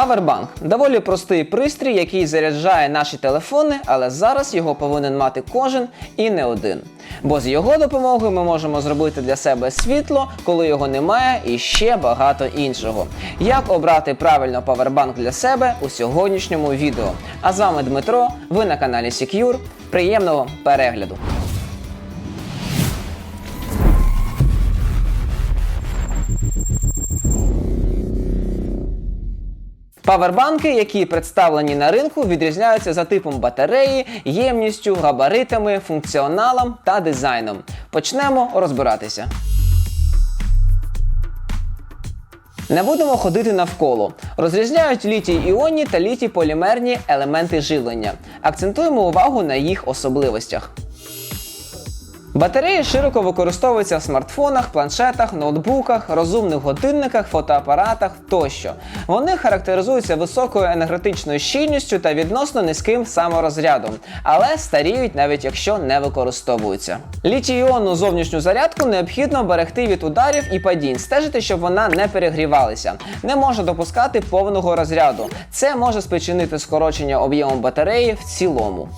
Powerbank – доволі простий пристрій, який заряджає наші телефони, але зараз його повинен мати кожен і не один. Бо з його допомогою ми можемо зробити для себе світло, коли його немає, і ще багато іншого. Як обрати правильно павербанк для себе у сьогоднішньому відео. А з вами Дмитро, ви на каналі Secure. Приємного перегляду! Павербанки, які представлені на ринку, відрізняються за типом батареї, ємністю, габаритами, функціоналом та дизайном. Почнемо розбиратися. Не будемо ходити навколо. Розрізняють літій іонні та літій полімерні елементи живлення. Акцентуємо увагу на їх особливостях. Батареї широко використовуються в смартфонах, планшетах, ноутбуках, розумних годинниках, фотоапаратах тощо. Вони характеризуються високою енергетичною щільністю та відносно низьким саморозрядом, але старіють навіть якщо не використовуються. Літій-іонну зовнішню зарядку необхідно берегти від ударів і падінь, стежити, щоб вона не перегрівалася. Не може допускати повного розряду. Це може спричинити скорочення об'єму батареї в цілому.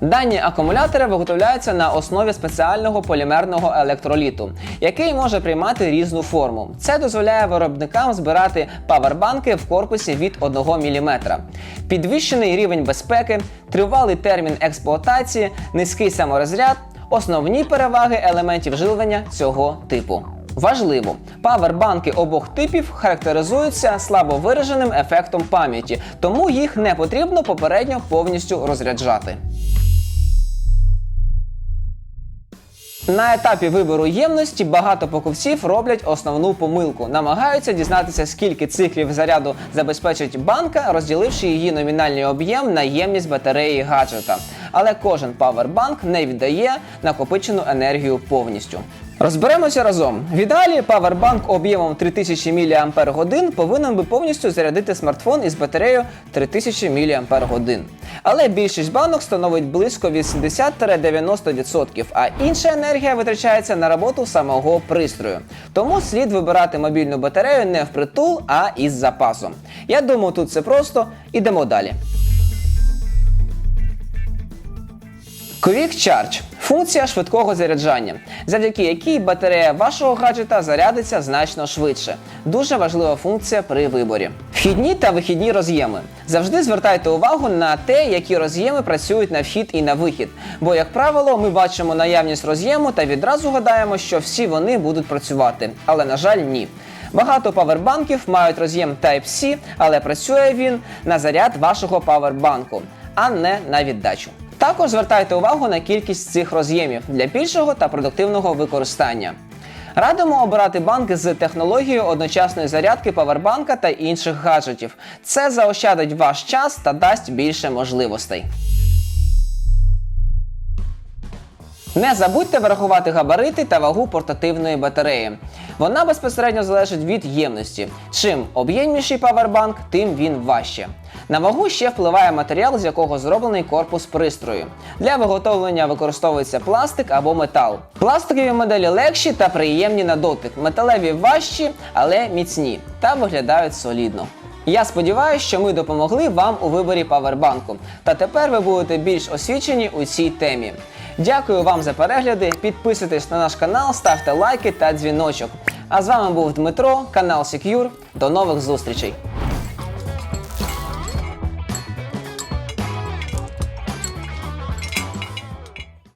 Дані акумулятори виготовляються на основі спеціального полімерного електроліту, який може приймати різну форму. Це дозволяє виробникам збирати павербанки в корпусі від 1 мм. Підвищений рівень безпеки, тривалий термін експлуатації, низький саморозряд основні переваги елементів живлення цього типу. Важливо, павербанки обох типів характеризуються слабо вираженим ефектом пам'яті, тому їх не потрібно попередньо повністю розряджати. На етапі вибору ємності багато покупців роблять основну помилку, намагаються дізнатися, скільки циклів заряду забезпечить банка, розділивши її номінальний об'єм на ємність батареї гаджета. Але кожен павербанк не віддає накопичену енергію повністю. Розберемося разом. В ідеалі павербанк об'ємом 3000 мАч повинен би повністю зарядити смартфон із батареєю 3000 мАч. Але більшість банок становить близько 80-90%, а інша енергія витрачається на роботу самого пристрою. Тому слід вибирати мобільну батарею не впритул, а із запасом. Я думаю, тут все просто. Ідемо далі. Quick Charge функція швидкого заряджання, завдяки якій батарея вашого гаджета зарядиться значно швидше. Дуже важлива функція при виборі. Вхідні та вихідні роз'єми. Завжди звертайте увагу на те, які роз'єми працюють на вхід і на вихід. Бо, як правило, ми бачимо наявність роз'єму та відразу гадаємо, що всі вони будуть працювати. Але, на жаль, ні. Багато павербанків мають роз'єм Type-C, але працює він на заряд вашого павербанку, а не на віддачу. Також звертайте увагу на кількість цих роз'ємів для більшого та продуктивного використання. Радимо обирати банки з технологією одночасної зарядки павербанка та інших гаджетів. Це заощадить ваш час та дасть більше можливостей. Не забудьте врахувати габарити та вагу портативної батареї. Вона безпосередньо залежить від ємності. Чим об'ємніший павербанк, тим він важче. На вагу ще впливає матеріал, з якого зроблений корпус пристрою. Для виготовлення використовується пластик або метал. Пластикові моделі легші та приємні на дотик. Металеві важчі, але міцні та виглядають солідно. Я сподіваюся, що ми допомогли вам у виборі павербанку. Та тепер ви будете більш освічені у цій темі. Дякую вам за перегляди. Підписуйтесь на наш канал, ставте лайки та дзвіночок. А з вами був Дмитро, канал Secure. До нових зустрічей!